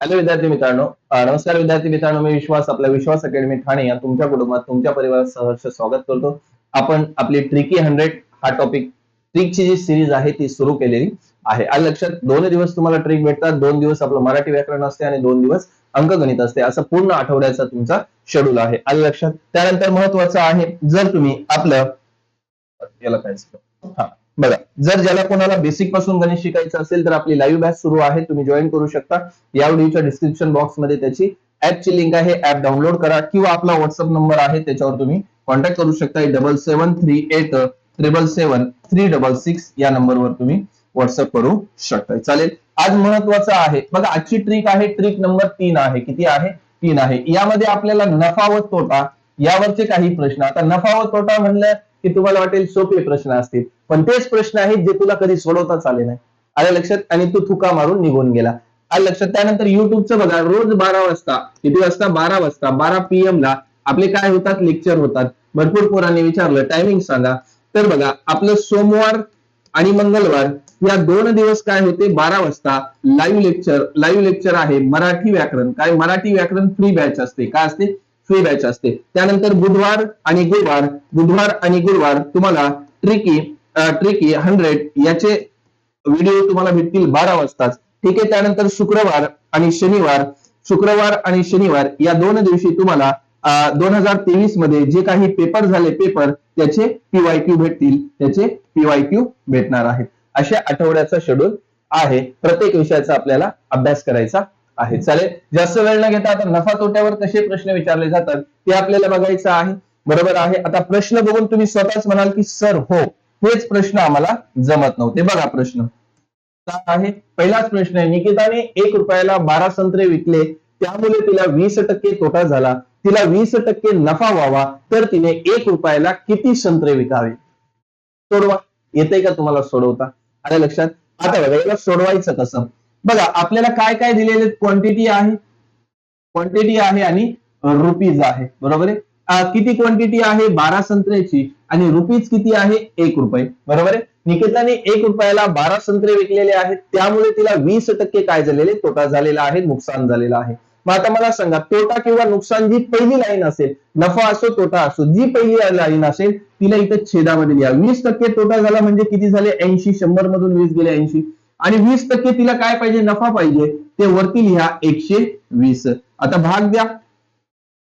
Hello विद्यार्थी मित्रांनो नमस्कार विद्यार्थी मित्रांनो मी विश्वास आपल्या विश्वास अकॅडमी ठाणे या तुमच्या कुटुंबात तुमच्या परिवारात सहर्ष स्वागत करतो. आपण आपली ट्रिकी हंड्रेड हा टॉपिक ट्रिकची जी सिरीज आहे ती सुरू केलेली आहे. आज लक्षात दोन दिवस तुम्हाला ट्रिक भेटतात दोन दिवस आपलं मराठी व्याकरण असते आणि दोन दिवस अंकगणित असते. असं पूर्ण आठवड्याचा तुमचा शेड्यूल आहे. आज लक्षात त्यानंतर महत्वाचं आहे जर तुम्ही आपलं याला काय हा. बघा जर ज्याला कोणाला बेसिकपासून गणित शिकायचं असेल तर आपली लाईव्ह बॅच सुरू आहे. तुम्ही जॉईन करू शकता. या व्हिडिओच्या डिस्क्रिप्शन बॉक्समध्ये त्याची ऍपची लिंक आहे. ऍप डाउनलोड करा किंवा आपला व्हॉट्सअप नंबर आहे त्याच्यावर तुम्ही कॉन्टॅक्ट करू शकता. Double seven three eight triple seven three double six या नंबरवर तुम्ही व्हॉट्सअप करू शकता चालेल. आज महत्वाचं आहे. बघा आजची ट्रिक आहे. ट्रिक नंबर तीन आहे. किती आहे? तीन आहे. यामध्ये आपल्याला नफा व तोटा यावरचे काही प्रश्न. आता नफा व तोटा म्हणलं की तुम्हाला वाटेल सोपे प्रश्न असतील. पण तेच प्रश्न आहेत जे तुला कधी सोडवताच आले नाही. आलं लक्षात? आणि तू थुका मारून निघून गेला. आलं लक्षात? त्यानंतर युट्यूबचं बघा रोज बारा वाजता किती वाजता? बारा वाजता बारा पीएम ला आपले काय होतात? लेक्चर होतात. भरपूर पोरांनी विचारलं टायमिंग सांगा. तर बघा आपलं सोमवार आणि मंगळवार या दोन दिवस काय होते? बारा वाजता. लाईव्ह लेक्चर लाईव्ह लेक्चर आहे मराठी व्याकरण. काय? मराठी व्याकरण फ्री बॅच असते. काय असते? फ्री बॅच असते. त्यानंतर बुधवार आणि गुरुवार बुधवार आणि गुरुवार तुम्हाला ट्रिकी ट्रिकी हंड्रेड याचे व्हिडिओ तुम्हाला भेटतील बारा वाजताच. ठीक आहे त्यानंतर शुक्रवार आणि शनिवार शुक्रवार आणि शनिवार या दोन दिवशी तुम्हाला दोन हजार तेवीसमध्ये जे काही पेपर झाले पेपर त्याचे पीवाय क्यू भेटतील. त्याचे पीवाय क्यू भेटणार आहेत. अशा आठवड्याचा शेड्यूल आहे. प्रत्येक विषयाचा आपल्याला अभ्यास करायचा आहे. चालेल? जास्त वेळ न घेता आता नफा तोट्यावर कसे प्रश्न विचारले जातात ते आपल्याला बघायचं आहे. बरोबर आहे. आता प्रश्न बघून तुम्ही स्वतःच म्हणाल की सर हो. हेच प्रश्न आम्हाला जमत नव्हते. बघा प्रश्न. आहे. पहिलाच प्रश्न आहे. निकिताने एक रुपयाला बारा संत्रे विकले. त्यामुळे तिला वीस टक्के तोटा झाला. तिला वीस टक्के नफा व्हावा तर तिने एक रुपयाला किती संत्रे विकावे? सोडवा. येते का तुम्हाला सोडवता? आल्या लक्षात? आता बघा याला सोडवायचं कसं? बघा आपल्याला काय काय दिलेले क्वांटिटी आहे. क्वांटिटी आहे आणि रुपीज आहे. बरोबर आहे? किती क्वांटिटी आहे? बारा संत्र्याची. आणि रुपीज किती आहे? एक रुपये. बरोबर आहे? निकिताने एक रुपयाला बारा संत्रे विकलेले आहेत. त्यामुळे तिला वीस टक्के काय झालेले? तोटा झालेला आहे नुकसान झालेलं आहे. मग आता मला सांगा तोटा किंवा नुकसान जी पहिली लाईन असेल नफा असो तोटा असो जी पहिली लाईन असेल तिला इथं छेदामध्ये लिहा. वीस टक्के तोटा झाला म्हणजे किती झाले? ऐंशी शंभर मधून वीस गेले ऐंशी. आणि वीस टक्के तिला काय पाहिजे? नफा पाहिजे. ते वरती लिहा एकशे वीस. आता भाग द्या.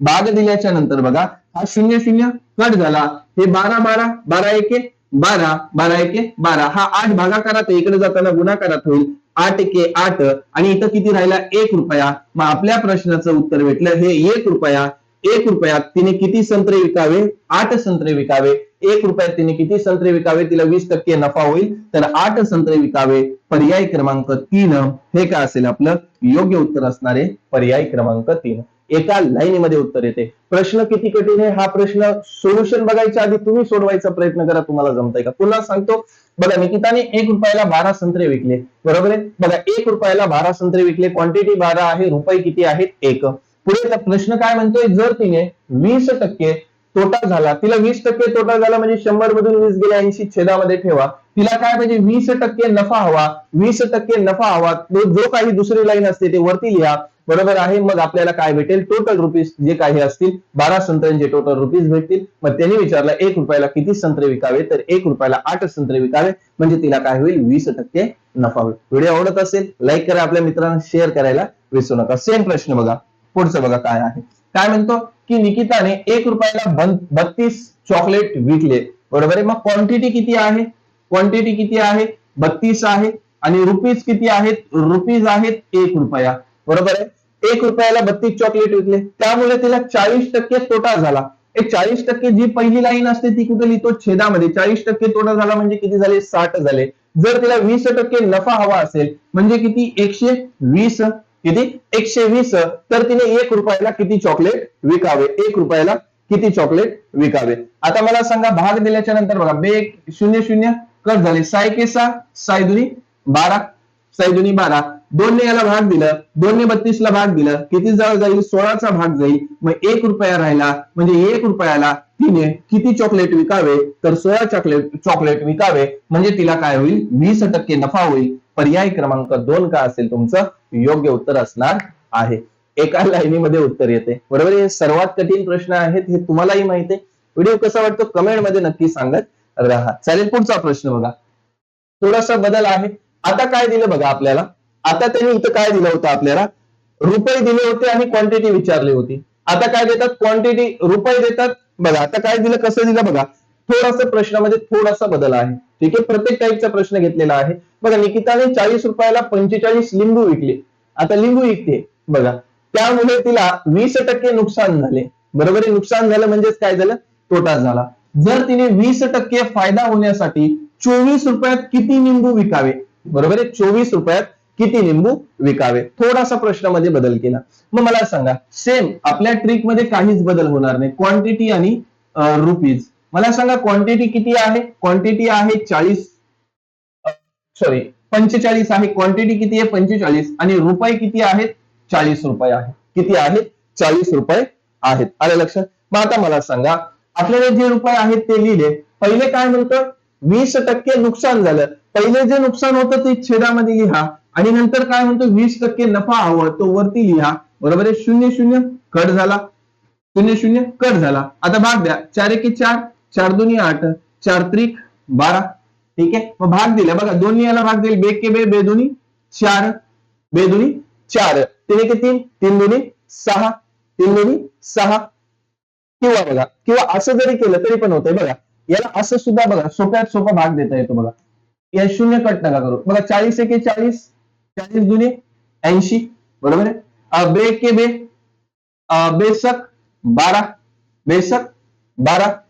भाग दिल्याच्या नंतर बघा हा शून्य शून्य कट झाला. हे बारा बारा बारा एके बारा बारा एके बारा. हा आठ भागाकारात आहे. इकडे जाताना गुणाकारात होईल. आठ एके आठ. आणि इथं किती राहिला? एक रुपया. मग आपल्या प्रश्नाचं उत्तर भेटलं. हे एक रुपया. एक रुपयात तिने किती संत्रे विकावे? आठ संत्रे विकावे. एक रुपयात तिने किती संत्रे विकावे? तिला वीस टक्के नफा होईल. तर आठ संत्रे विकावे. पर्याय क्रमांक तीन. हे काय असेल आपलं? योग्य उत्तर असणारे पर्याय क्रमांक तीन. एका लाईनीमध्ये उत्तर येते. प्रश्न किती कठीण आहे? हा प्रश्न सोल्युशन बघायच्या आधी तुम्ही सोडवायचा प्रयत्न करा. तुम्हाला जमताय का? पुन्हा सांगतो. बघा निकिताने एक रुपयाला बारा संत्रे विकले. बरोबर आहे? बघा एक रुपयाला बारा संत्रे विकले. क्वांटिटी बारा आहे. रुपये किती आहेत? एक. पुढे प्रश्न काय म्हणतोय? जर तिने वीस टक्के तोटा झाला. तिला वीस टक्के तोटा झाला म्हणजे शंभर मधून वीस गेले ऐंशी छेदामध्ये ठेवा. तिला काय पाहिजे वीस टक्के नफा हवा. वीस टक्के नफा हवा. जो काही दुसरी लाईन असते ते वरती लिहा. बरोबर आहे. मग आपल्याला काय भेटेल? टोटल रुपीज जे काही असतील बारा संत्र्यांचे टोटल रुपीज भेटतील मग त्यांनी विचारलं एक रुपयाला किती संत्रे विकावे? तर एक रुपयाला आठ संत्रे विकावे. म्हणजे तिला काय होईल? वीस टक्के नफा होईल. व्हिडिओ आवडत असेल लाईक करा आपल्या मित्रांना शेअर करायला विसरू नका. सेम प्रश्न बघा. पुढचं बघा काय आहे. काय म्हणतो? की निकिताने एक रुपयाला बन- बत्तीस चॉकलेट विकले. बरोबर आहे? मग क्वांटिटी किती आहे? क्वांटिटी किती आहे? बत्तीस आहे. आणि रुपीज किती आहेत? रुपीज आहेत एक रुपया. बरोबर आहे? एक रुपयाला बत्तीस चॉकलेट विकले. त्यामुळे तिला चाळीस टक्के तोटा झाला. एक चाळीस टक्के जी पहिली लाईन असते ती कुठे लिहितो? छेदामध्ये. चाळीस टक्के तोटा झाला म्हणजे किती झाले? साठ झाले. जर तिला वीस टक्के नफा हवा असेल म्हणजे किती? एकशे वीस. किती? एकशे वीस. तर तिने एक रुपयाला किती चॉकलेट विकावे? एक रुपयाला किती चॉकलेट विकावे? आता मला सांगा भाग दिल्याच्या नंतर बघा बे शून्य शून्य कट झाले. साय के सहा साय दुनी बारा. साई दुनी बारा. दोनने याला भाग दिलं. दोनने बत्तीसला भाग दिलं. किती जवळ जाईल? सोळाचा भाग जाईल. मग एक रुपया राहिला. म्हणजे एक रुपयाला तिने किती चॉकलेट विकावे? तर सोळा चॉकलेट चॉकलेट विकावे. म्हणजे तिला काय होईल? वीस टक्के नफा होईल. पर्याय क्रमांक दोन का असेल तुमचं योग्य उत्तर असणार आहे. एका लाईनीमध्ये उत्तर येते. बरोबर हे सर्वात कठीण प्रश्न आहेत हे तुम्हालाही माहिती आहे. व्हिडिओ कसा वाटतो कमेंटमध्ये नक्की सांगत राहा. चालेल पुढचा प्रश्न बघा. थोडासा बदल आहे. आता काय दिलं बघा आपल्याला? आता त्यांनी इथं काय दिलं होतं आपल्याला? रुपये दिले होते आणि क्वांटिटी विचारली होती. आता काय देतात? क्वांटिटी रुपये देतात. बघा आता काय दिलं कसं दिलं बघा? थोडासा प्रश्नामध्ये थोडासा बदल आहे. ठीक आहे? प्रत्येक टाईपचा प्रश्न घेतलेला आहे. बघा निकिताने चाळीस रुपयाला पंचेचाळीस लिंबू विकले. आता लिंबू विकते. बघा त्यामुळे तिला वीस टक्के नुकसान झाले. बरोबर आहे? नुकसान झालं म्हणजेच काय झालं? तोटा झाला. जर तिने वीस टक्के फायदा होण्यासाठी चोवीस रुपयात किती लिंबू विकावे? बरोबर आहे? चोवीस रुपयात किती लिंबू विकावे? थोडासा प्रश्नामध्ये बदल केला. मग मला सांगा सेम आपल्या ट्रिकमध्ये काहीच बदल होणार नाही. क्वांटिटी आणि रुपीज मला सांगा क्वांटिटी किती आहे? क्वांटिटी आहे चाळीस सॉरी पंचेचाळीस आहे. क्वांटिटी किती आहे? पंचेचाळीस. आणि रुपये किती आहेत? चाळीस रुपये आहे किती आहेत? चाळीस रुपये आहेत. आलं लक्षात? मग आता मला सांगा आपल्याला जे रुपये आहेत ते लिहिले. पहिले काय म्हणतं? वीस टक्के नुकसान झालं. पहिले जे नुकसान होतं ते छेदामध्ये लिहा. आणि नंतर काय म्हणतो? वीस टक्के नफा हवं तो वरती लिहा. बरोबर आहे? शून्य शून्य कट झाला. शून्य शून्य कट झाला. आता भाग द्या. चार एके चार. चार दोन्ही आठ, चार त्रिक बारा, ठीक आहे मग भाग दिला बघा, दोन्ही भाग देईल बे के बे बे चार, बे दोन्ही चार. तीन एके तीन तीन दोन्ही सहा. तीन दोन्ही सहा. किंवा बघा, किंवा असं जरी सोपा भाग देता येतो बघा. या शून्य कट नका करू. चाळीस एके चाळीस चाळीस दुने, ऐंशी, बरोबर आहे? बे के बे बेसक, बारा. बेसक, बारा.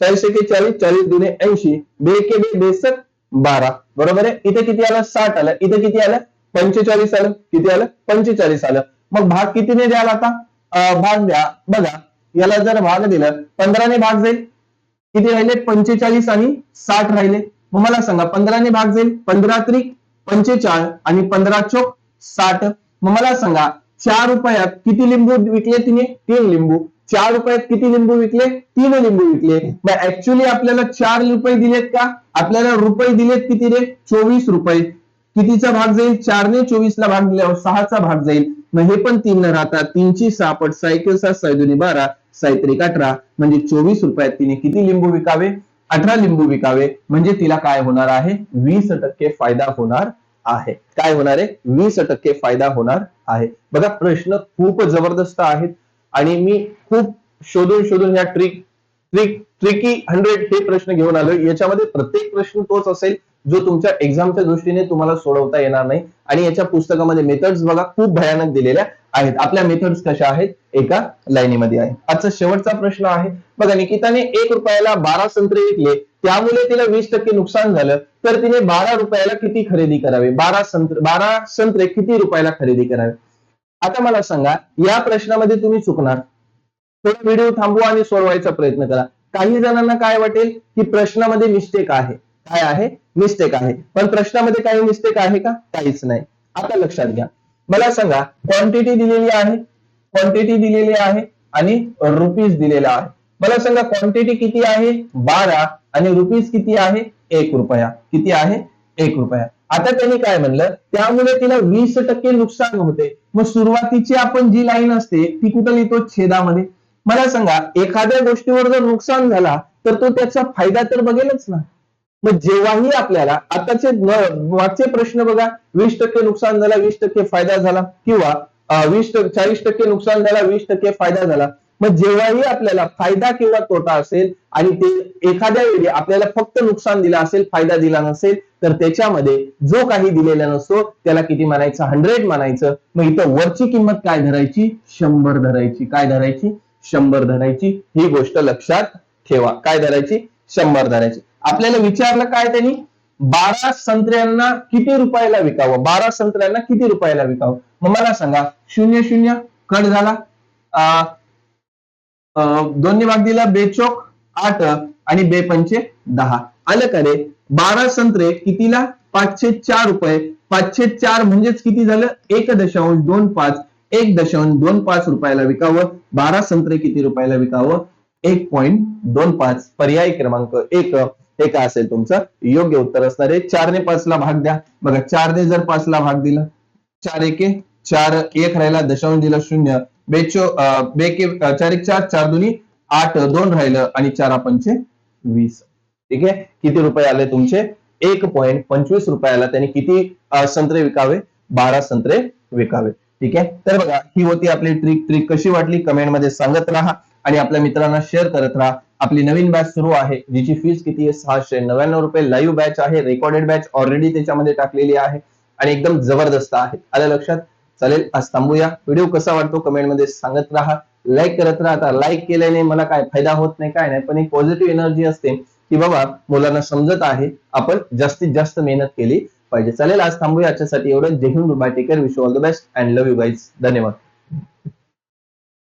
चाळीस एके चाळीस चाळीस दुने ऐंशी. बे के बे बेसक बारा. बरोबर आहे? इथे किती आलं? साठ आलं. इथे किती आलं? पंचेचाळीस आलं. किती आलं? पंचेचाळीस आलं. मग भाग कितीने द्याल आता? भाग द्या. बघा याला जर भाग दिलं पंधराने भाग जाईल. किती राहिले? पंचेचाळीस आणि साठ राहिले. मग मला सांगा पंधराने भाग जाईल? पंधरा त्रिक पंचेचाळ आणि पंधरा चोक साठ. मग मला सांगा चार रुपयात किती लिंबू विकले तिने? तीन लिंबू. चार रुपयात किती लिंबू विकले? तीन लिंबू विकले. मग ऍक्च्युली आपल्याला चार रुपये दिलेत का? आपल्याला रुपये दिलेत किती रे? चोवीस रुपये. कितीचा भाग जाईल? चारने चोवीसला भाग दिल्यावर सहाचा भाग जाईल. मग हे पण तीन न राहता तीनची सापट सायकल सात सायदुनी बारा सायत्रिक अठरा. म्हणजे चोवीस रुपयात तिने किती लिंबू विकावे? अठरा लिंबू विकावे. म्हणजे तिला काय होणार आहे? वीस टक्के फायदा होणार आहे. काय होणार आहे? वीस टक्के फायदा होणार आहे. बघा प्रश्न खूप जबरदस्त आहेत. आणि मी खूप शोधून शोधून या ट्रिक ट्रिक ट्रिकी हंड्रेड हे प्रश्न घेऊन आलो याच्यामध्ये प्रत्येक प्रश्न तोच असेल जो तुमच्या एक्झामच्या दृष्टीने तुम्हाला सोडवता येणार नाही. आणि याच्या पुस्तकामध्ये मेथड्स बघा खूप भयानक दिलेल्या आहेत. आपल्या मेथड्स कशा आहेत? एका लाईनीमध्ये आहे. आजचा शेवटचा प्रश्न आहे. बघा निकिताने एक रुपयाला बारा संत्रे विकले. त्यामुळे तिला वीस टक्के नुकसान झालं. तर तिने बारा रुपयाला किती खरेदी करावे? बारा संत्र बारा संत्रे किती रुपयाला खरेदी करावे? आता मला सांगा या प्रश्नामध्ये तुम्ही चुकणार. थोडा व्हिडिओ थांबवा आणि सोडवायचा प्रयत्न करा. काही जणांना काय वाटेल की प्रश्नामध्ये मिस्टेक आहे. काय आहे? मिस्टेक आहे. पण प्रश्नामध्ये काही मिस्टेक आहे का? काहीच नाही. आता लक्षात घ्या. मला सांगा क्वांटिटी दिलेली आहे? क्वांटिटी दिलेली आहे आणि रुपीज दिलेला आहे. मला सांगा क्वांटिटी किती आहे? बारा. आणि रुपीज किती आहे? एक रुपया. किती आहे? एक रुपया. आता त्यांनी काय म्हणलं? त्यामुळे तिला वीस टक्के नुकसान होते. मग सुरुवातीची आपण जी लाईन असते ती कुठं लिहितो? छेदामध्ये. मला सांगा एखाद्या गोष्टीवर जर नुकसान झाला तर तो त्याचा फायदा तर बघेलच ना. मग जेव्हाही आपल्याला आताचे मागचे प्रश्न बघा वीस टक्के नुकसान झाला वीस टक्के फायदा झाला किंवा वीस टक्के चाळीस टक्के नुकसान झाला वीस टक्के फायदा झाला. मग जेव्हाही आपल्याला फायदा किंवा तोटा असेल आणि ते एखाद्या वेळी आपल्याला फक्त नुकसान दिलं असेल फायदा दिला नसेल तर त्याच्यामध्ये जो काही दिलेला नसतो त्याला किती म्हणायचं? हंड्रेड म्हणायचं. मग इथं वरची किंमत काय धरायची? शंभर धरायची. काय धरायची? शंभर धरायची. ही गोष्ट लक्षात ठेवा. काय धरायची? शंभर धरायची. आपल्याला विचारलं काय त्यांनी? बारा संत्र्यांना किती रुपयाला विकावं? बारा संत्र्यांना किती रुपयाला विकावं? मग मला सांगा. शून्य शून्य. कट झाला. अं, दोन्ही भाग दिला बेचोक आठ आणि बे पंचे दहा. आलं का रे बारा संत्रे कितीला? पाचशे चार रुपये. पाचशे चार म्हणजेच किती झालं? एक दशांश दोन पाच. एक दशांश दोन पाच रुपयाला विकावं. बारा संत्रे किती रुपयाला विकावं? एक पॉईंट दोन पाच. पर्याय क्रमांक एक. हे काय असेल तुमचं? योग्य उत्तर असणार आहे. चारने पाचला भाग द्या. बघा चारने जर पाचला भाग दिला चार एके चार एक राहिला दशांश दिला शून्य. बेचो बे के चार एक चार चार दुनी आठ दोन राहिलं आणि चार पंचे वीस. ठीक आहे? किती रुपये आले तुमचे? एक पॉईंट पंचवीस रुपयाला त्यांनी किती संत्रे विकावे? बारा संत्रे विकावे. ठीक आहे? तर बघा ही होती आपली ट्रिक ट्रिक कशी वाटली? कमेंटमध्ये सांगत राहा आणि आपल्या मित्रांना शेअर करत राहा. आपली नवीन बॅच सुरू आहे. जिची फीस किती आहे? सहाशे नव्याण्णव रुपये. लाईव्ह बॅच आहे. रेकॉर्डेड बॅच ऑलरेडी त्याच्यामध्ये टाकलेली आहे. आणि एकदम जबरदस्त आहे. आलं लक्षात? चालेल आज थांबूया. व्हिडिओ कसा वाटतो कमेंटमध्ये सांगत राहा. लाईक करत राहा. आता लाईक केल्याने मला काय फायदा होत नाही काय नाही पण एक पॉझिटिव्ह एनर्जी असते की बाबा मुलांना समजत आहे आपण जास्तीत जास्त मेहनत केली पाहिजे. चालेल आज थांबूया. याच्यासाठी एवढं Jai Hind bye take care. Wish all the best and love you guys धन्यवाद.